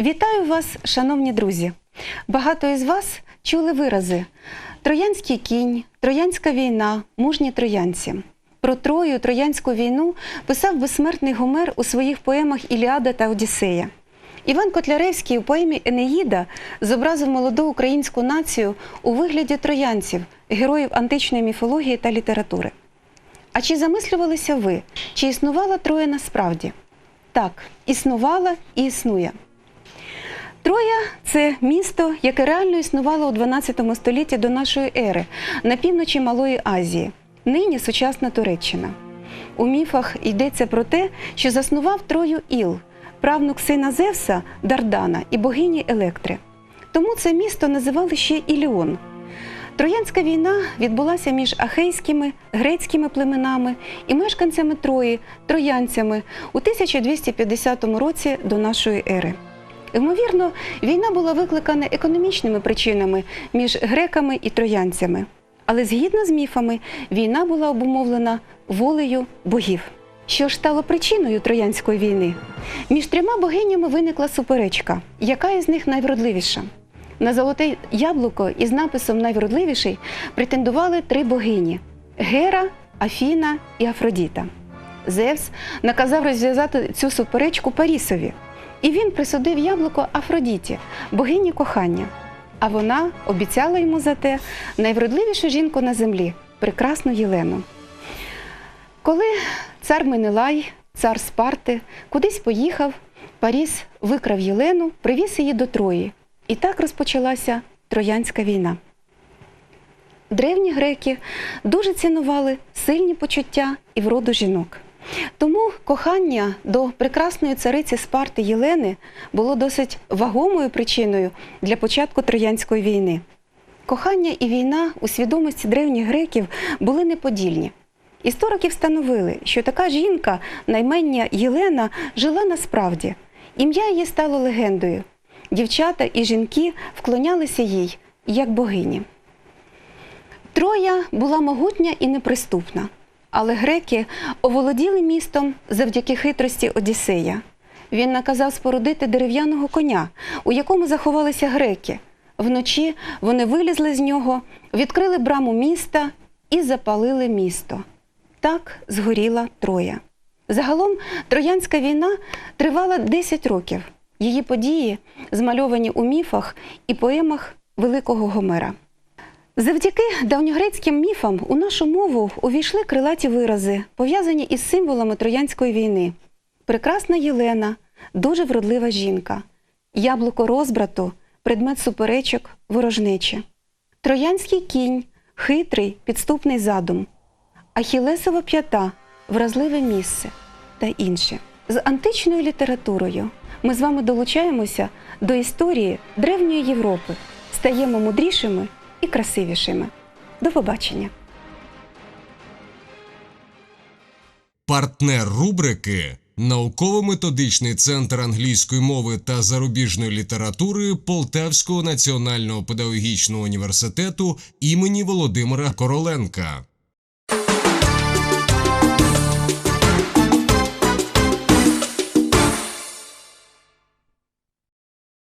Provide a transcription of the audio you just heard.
Вітаю вас, шановні друзі! Багато із вас чули вирази: Троянський кінь, Троянська війна, мужні троянці. Про Трою Троянську війну писав безсмертний Гомер у своїх поемах Іліада та Одіссея. Іван Котляревський у поемі Енеїда зобразив молоду українську націю у вигляді троянців, героїв античної міфології та літератури. А чи замислювалися ви, чи існувала Троя насправді? Так, існувала і існує. Троя це місто, яке реально існувало у 12 столітті до нашої ери на півночі Малої Азії, нині сучасна Туреччина. У міфах йдеться про те, що заснував Трою Іл, правнук сина Зевса Дардана і богині Електри. Тому це місто називали ще Іліон. Троянська війна відбулася між ахейськими, грецькими племенами і мешканцями Трої, троянцями у 1250 році до нашої ери. Ймовірно, війна була викликана економічними причинами між греками і троянцями. Але згідно з міфами, війна була обумовлена волею богів. Що ж стало причиною Троянської війни? Між трьома богинями виникла суперечка, яка із них найвродливіша. На золоте яблуко із написом Найвродливіший претендували три богині: Гера, Афіна і Афродіта. Зевс наказав розв'язати цю суперечку Парісові, і він присудив яблуко Афродіті, богині кохання. А вона обіцяла йому за те найвродливішу жінку на землі прекрасну Єлену. Коли цар Менелай, цар Спарти, кудись поїхав, Паріс викрав Єлену, привіз її до Трої. І так розпочалася Троянська війна. Древні греки дуже цінували сильні почуття і вроду жінок. Тому кохання до прекрасної цариці Спарти Єлени було досить вагомою причиною для початку Троянської війни. Кохання і війна у свідомості древніх греків були неподільні. Історики встановили, що така жінка, наймення Єлена, жила насправді. Ім'я її стало легендою. Дівчата і жінки вклонялися їй як богині. Троя була могутня і неприступна, але греки оволоділи містом завдяки хитрості Одіссея. Він наказав спорудити дерев'яного коня, у якому заховалися греки. Вночі вони вилізли з нього, відкрили браму міста і запалили місто. Так згоріла Троя. Загалом Троянська війна тривала 10 років. Її події змальовані у міфах і поемах Великого Гомера. Завдяки давньогрецьким міфам у нашу мову увійшли крилаті вирази, пов'язані із символами Троянської війни. Прекрасна Єлена, дуже вродлива жінка, яблуко розбрату, предмет суперечок, ворожнечі. Троянський кінь, хитрий, підступний задум, Ахілесова п'ята, вразливе місце та інше. З античною літературою ми з вами долучаємося до історії древньої Європи, стаємо мудрішими і красивішими. До побачення! Партнер рубрики Науково-методичний центр англійської мови та зарубіжної літератури Полтавського національного педагогічного університету імені Володимира Короленка.